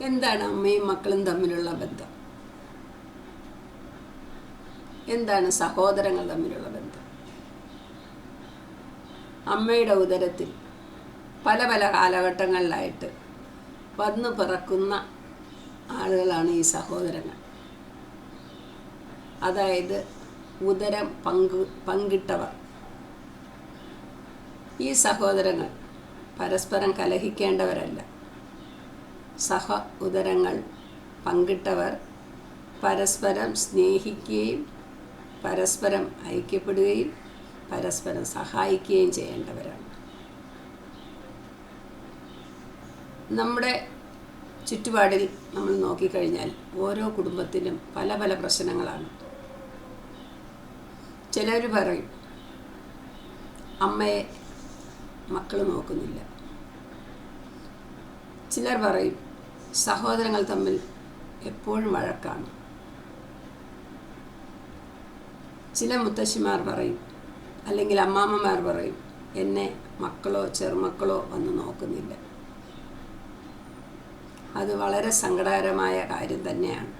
എന്താണ് അമ്മയും മക്കളും തമ്മിലുള്ള ബന്ധം? എന്താണ് സഹോദരങ്ങൾ തമ്മിലുള്ള ബന്ധം? അമ്മയുടെ ഉദരത്തിൽ പല പല കാലഘട്ടങ്ങളിലായിട്ട് വന്നു പിറക്കുന്ന ആളുകളാണ് ഈ സഹോദരങ്ങൾ. അതായത് ഉദരം പങ്ക് പങ്കിട്ടവർ. ഈ സഹോദരങ്ങൾ പരസ്പരം കലഹിക്കേണ്ടവരല്ല. സഹ ഉദരങ്ങൾ പങ്കിട്ടവർ പരസ്പരം സ്നേഹിക്കുകയും പരസ്പരം ഐക്യപ്പെടുകയും പരസ്പരം സഹായിക്കുകയും ചെയ്യേണ്ടവരാണ്. നമ്മുടെ ചുറ്റുപാടിൽ നമ്മൾ നോക്കിക്കഴിഞ്ഞാൽ ഓരോ കുടുംബത്തിനും പല പല പ്രശ്നങ്ങളാണ്. ചിലർ പറയും അമ്മയെ മക്കൾ നോക്കുന്നില്ല. ചിലർ പറയും സഹോദരങ്ങൾ തമ്മിൽ എപ്പോഴും വഴക്കാണ്. ചില മുത്തശ്ശിമാർ പറയും അല്ലെങ്കിൽ അമ്മാമ്മമാർ പറയും എന്നെ മക്കളോ ചെറുമക്കളോ വന്ന് നോക്കുന്നില്ല. അത് വളരെ സങ്കടകരമായ കാര്യം തന്നെയാണ്.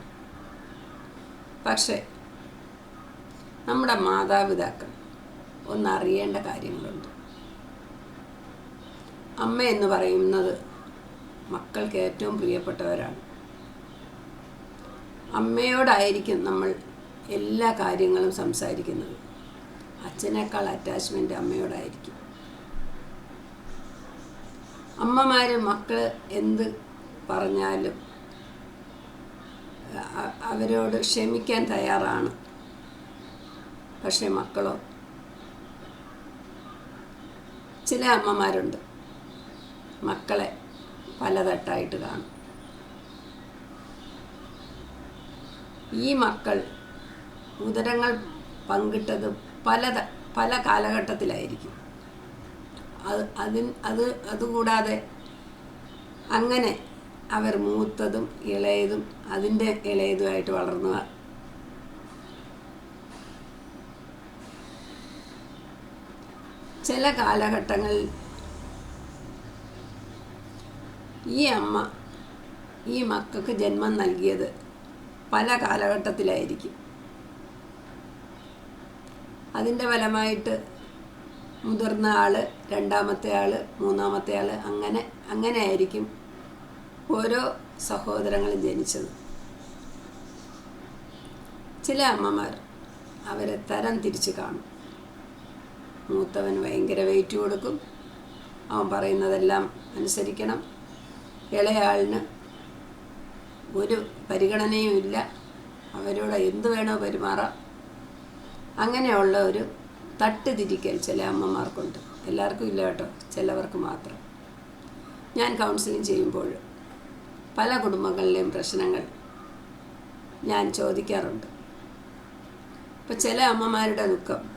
പക്ഷേ നമ്മുടെ മാതാപിതാക്കൾ ഒന്നറിയേണ്ട കാര്യങ്ങളുണ്ട്. അമ്മ എന്ന് പറയുന്നത് മക്കൾക്ക് ഏറ്റവും പ്രിയപ്പെട്ടവരാണ്. അമ്മയോടായിരിക്കും നമ്മൾ എല്ലാ കാര്യങ്ങളും സംസാരിക്കുന്നത്. അച്ഛനേക്കാൾ അറ്റാച്ച്മെന്റ് അമ്മയോടായിരിക്കും. അമ്മമാർ മക്കൾ എന്ത് പറഞ്ഞാലും അവരോട് ക്ഷമിക്കാൻ തയ്യാറാണ്. പക്ഷേ മക്കളോ ചില അമ്മമാരുണ്ട്. മക്കളെ പലതട്ടായിട്ട് കാണും. ഈ മക്കൾ ഉദരങ്ങൾ പങ്കിട്ടത് പല പല കാലഘട്ടത്തിലായിരിക്കും. അത് അതിൻ അത് അതുകൂടാതെ അങ്ങനെ അവർ മൂത്തതും ഇളയതും അതിന്റെ ഇളയതുമായിട്ട് വളർന്നു ചില കാലഘട്ടങ്ങളിൽ ഈ അമ്മ ഈ മക്കൾക്ക് ജന്മം നൽകിയത് പല കാലഘട്ടത്തിലായിരിക്കും. അതിന്റെ ഫലമായിട്ട് മുതിർന്ന ആൾ രണ്ടാമത്തെ ആൾ മൂന്നാമത്തെ ആൾ അങ്ങനെ അങ്ങനെ ആയിരിക്കും ഓരോ സഹോദരങ്ങളും ജനിച്ചത്. ചില അമ്മമാർ അവരെ തരം തിരിച്ച് കാണും. മൂത്തവൻ ഭയങ്കര വെയിറ്റ് കൊടുക്കും. അവൻ പറയുന്നതെല്ലാം അനുസരിക്കണം. ഇളയാളിന് ഒരു പരിഗണനയും ഇല്ല. അവരോട് എന്ത് വേണോ പെരുമാറാം. അങ്ങനെയുള്ള ഒരു തട്ടുതിരിക്കൽ ചില അമ്മമാർക്കുണ്ട്. എല്ലാവർക്കും ഇല്ല കേട്ടോ ചിലവർക്ക് മാത്രം. ഞാൻ കൗൺസിലിംഗ് ചെയ്യുമ്പോൾ പല കുടുംബങ്ങളിലെയും പ്രശ്നങ്ങൾ ഞാൻ ചോദിക്കാറുണ്ട്. ഇപ്പം ചില അമ്മമാരുടെ ദുഃഖം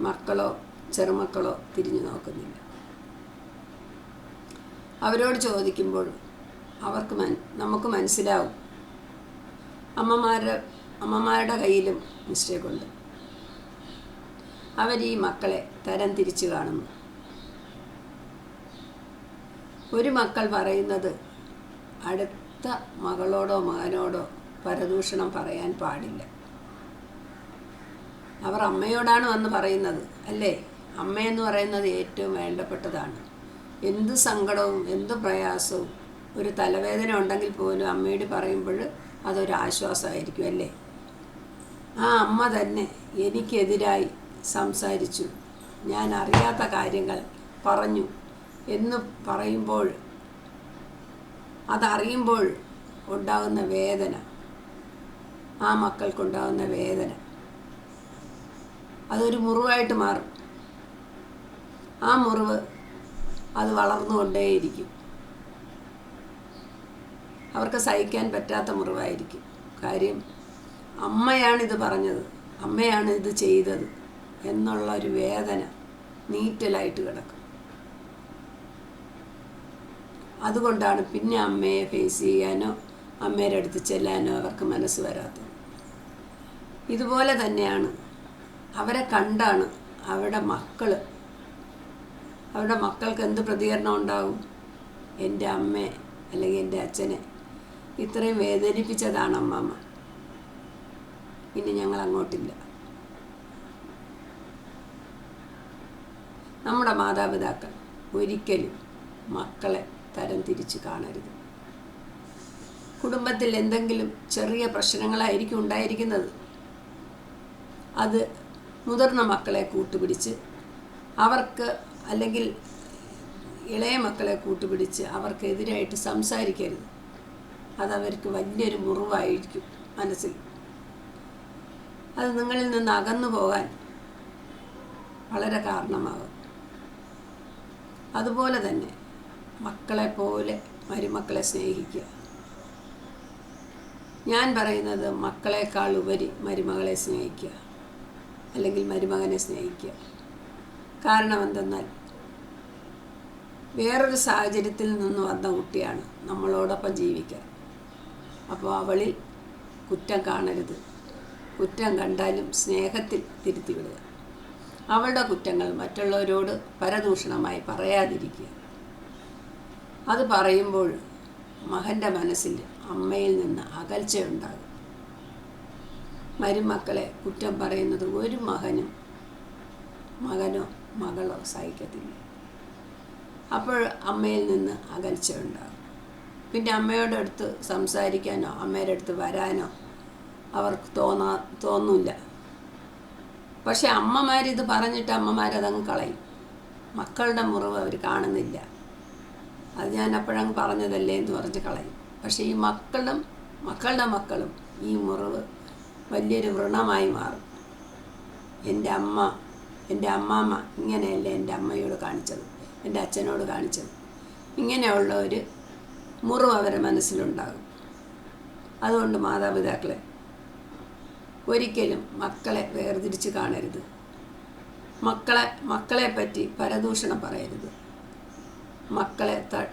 മക്കളോ ചെറുമക്കളോ തിരിഞ്ഞു നോക്കുന്നില്ല. അവരോട് ചോദിക്കുമ്പോൾ അവർക്ക് നമുക്ക് മനസ്സിലാവും. അമ്മമാരുടെ അമ്മമാരുടെ കയ്യിലും മിസ്റ്റേക്കുണ്ട് അവർ ഈ മക്കളെ തരം തിരിച്ചു കാണുന്നു. ഒരു മക്കൾ പറയുന്നത് അടുത്ത മകളോടോ മകനോടോ പരദൂഷണം പറയാൻ പാടില്ല. അവർ അമ്മയോടാണ് വന്ന് പറയുന്നത് അല്ലേ? അമ്മയെന്ന് പറയുന്നത് ഏറ്റവും വേണ്ടപ്പെട്ടതാണ്. എന്ത് സങ്കടവും എന്ത് പ്രയാസവും ഒരു തലവേദന ഉണ്ടെങ്കിൽ പോലും അമ്മയോട് പറയുമ്പോൾ അതൊരാശ്വാസമായിരിക്കും അല്ലേ? ആ അമ്മ തന്നെ എനിക്കെതിരായി സംസാരിച്ചു. ഞാൻ അറിയാത്ത കാര്യങ്ങൾ പറഞ്ഞു എന്ന് പറയുമ്പോൾ അതറിയുമ്പോൾ ഉണ്ടാകുന്ന വേദന ആ മക്കൾക്കുണ്ടാകുന്ന വേദന അതൊരു മുറിവായിട്ട് മാറും. ആ മുറിവ് അത് വളർന്നുകൊണ്ടേയിരിക്കും. അവർക്ക് സഹിക്കാൻ പറ്റാത്ത മുറിവായിരിക്കും. കാര്യം അമ്മയാണിത് പറഞ്ഞത്. അമ്മയാണ് ഇത് ചെയ്തത് എന്നുള്ള ഒരു വേദന നീറ്റലായിട്ട് കിടക്കും. അതുകൊണ്ടാണ് പിന്നെ അമ്മയെ ഫേസ് ചെയ്യാനോ അമ്മയുടെ അടുത്ത് ചെല്ലാനോ അവർക്ക് മനസ്സ് വരാത്തത്. ഇതുപോലെ തന്നെയാണ്. അവരെ കണ്ടാണ് അവരുടെ മക്കൾ അവരുടെ മക്കൾക്ക് എന്ത് പ്രതികരണം ഉണ്ടാകും എന്റെ അമ്മ അല്ലെങ്കിൽ എന്റെ അച്ഛനെ. ഇത്രയും വേദനിപ്പിച്ചതാണ് അമ്മമ്മ. ഇനി ഞങ്ങൾ അങ്ങോട്ടില്ല. നമ്മുടെ മാതാപിതാക്കൾ ഒരിക്കലും മക്കളെ തരം തിരിച്ച് കാണരുത്. കുടുംബത്തിൽ എന്തെങ്കിലും ചെറിയ പ്രശ്നങ്ങളായിരിക്കും ഉണ്ടായിരിക്കുന്നത്. അത് മുതിർന്ന മക്കളെ കൂട്ടുപിടിച്ച് അവർക്ക് അല്ലെങ്കിൽ ഇളയ മക്കളെ കൂട്ടുപിടിച്ച് അവർക്കെതിരായിട്ട് സംസാരിക്കരുത്. അതവർക്ക് വലിയൊരു മുറിവായിരിക്കും മനസ്സിൽ. അത് നിങ്ങളിൽ നിന്ന് അകന്നു പോകാൻ വളരെ കാരണമാകും. അതുപോലെ തന്നെ മക്കളെ പോലെ മരുമക്കളെ സ്നേഹിക്കുക. ഞാൻ പറയുന്നത് മക്കളെക്കാൾ ഉപരി മരുമകളെ സ്നേഹിക്കുക. അല്ലെങ്കിൽ മരുമകനെ സ്നേഹിക്കുക. കാരണം എന്തെന്നാൽ വേറൊരു സാഹചര്യത്തിൽ നിന്ന് വന്ന കുട്ടിയാണ് നമ്മളോടൊപ്പം ജീവിക്കാൻ അപ്പോൾ അവളിൽ കുറ്റം കാണരുത്. കുറ്റം കണ്ടാലും സ്നേഹത്തിൽ തിരുത്തി വിടുക അവളുടെ കുറ്റങ്ങൾ മറ്റുള്ളവരോട് പരദൂഷണമായി പറയാതിരിക്കുക. അത് പറയുമ്പോൾ മകന്റെ മനസ്സിൽ അമ്മയിൽ നിന്ന് അകൽച്ചയുണ്ടാകും. മരുമക്കളെ കുറ്റം പറയുന്നത് ഒരു മകനും മകനോ മകളോ സഹിക്കത്തില്ല അപ്പോൾ അമ്മയിൽ നിന്ന് അകൽച്ച ഉണ്ടാകും പിന്നെ അമ്മയോട് അടുത്ത് സംസാരിക്കാനോ അമ്മയുടെ അടുത്ത് വരാനോ അവർക്ക് തോന്നാ തോന്നില്ല. പക്ഷെ അമ്മമാരിത് പറഞ്ഞിട്ട് അമ്മമാരതങ്ങ് കളയും. മക്കളുടെ മുറിവ് അവർ കാണുന്നില്ല. അത് ഞാൻ അപ്പോഴങ്ങ് പറഞ്ഞതല്ലേ എന്ന് പറഞ്ഞ് കളയും. പക്ഷേ ഈ മക്കളും മക്കളുടെ മക്കളും ഈ മുറിവ് വലിയൊരു വ്രണമായി മാറും. എന്റെ അമ്മ എന്റെ അമ്മാമ്മ ഇങ്ങനെയല്ലേ എന്റെ അമ്മയോട് കാണിച്ചത് എന്റെ അച്ഛനോട് കാണിച്ചത്. ഇങ്ങനെയുള്ള ഒരു മുറിവ് അവരെ മനസ്സിലുണ്ടാകും. അതുകൊണ്ട് മാതാപിതാക്കളെ ഒരിക്കലും മക്കളെ വേർതിരിച്ച് കാണരുത്. മക്കളെ മക്കളെ പറ്റി പരദൂഷണം പറയരുത്. മക്കളെ ത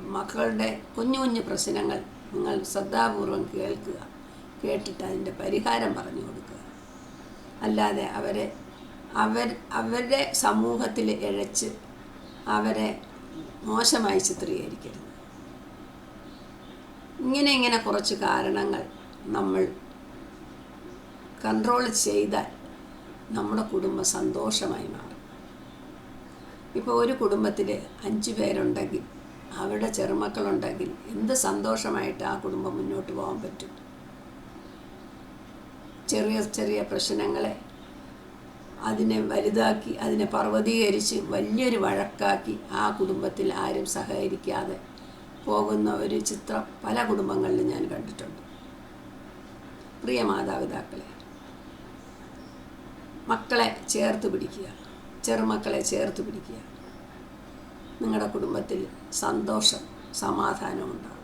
മക്കളുടെ കുഞ്ഞു കുഞ്ഞു പ്രശ്നങ്ങൾ നിങ്ങൾ ശ്രദ്ധാപൂർവം കേൾക്കുക. കേട്ടിട്ട് അതിന്റെ പരിഹാരം പറഞ്ഞു കൊടുക്കുക. അല്ലാതെ അവരെ അവർ അവരുടെ സമൂഹത്തിൽ ഇഴച്ച് അവരെ മോശമായി ചിത്രീകരിക്കരുത്. ഇങ്ങനെ ഇങ്ങനെ കുറച്ച് കാരണങ്ങൾ നമ്മൾ കൺട്രോൾ ചെയ്താൽ നമ്മുടെ കുടുംബം സന്തോഷമായി മാറും. ഇപ്പോൾ ഒരു കുടുംബത്തിൽ അഞ്ച് പേരുണ്ടെങ്കിൽ അവരുടെ ചെറുമക്കളുണ്ടെങ്കിൽ എന്ത് സന്തോഷമായിട്ട് ആ കുടുംബം മുന്നോട്ട് പോകാൻ പറ്റും? ചെറിയ ചെറിയ പ്രശ്നങ്ങളെ അതിനെ വലുതാക്കി അതിനെ പർവതീകരിച്ച് വലിയൊരു വഴക്കാക്കി ആ കുടുംബത്തിൽ ആരും സഹകരിക്കാതെ പോകുന്ന ഒരു ചിത്രം പല കുടുംബങ്ങളിലും ഞാൻ കണ്ടിട്ടുണ്ട്. പ്രിയ മാതാപിതാക്കളെ മക്കളെ ചേർത്ത് പിടിക്കുക ചെറുമക്കളെ ചേർത്ത് പിടിക്കുക. നിങ്ങളുടെ കുടുംബത്തിൽ സന്തോഷം സമാധാനം ഉണ്ടാകും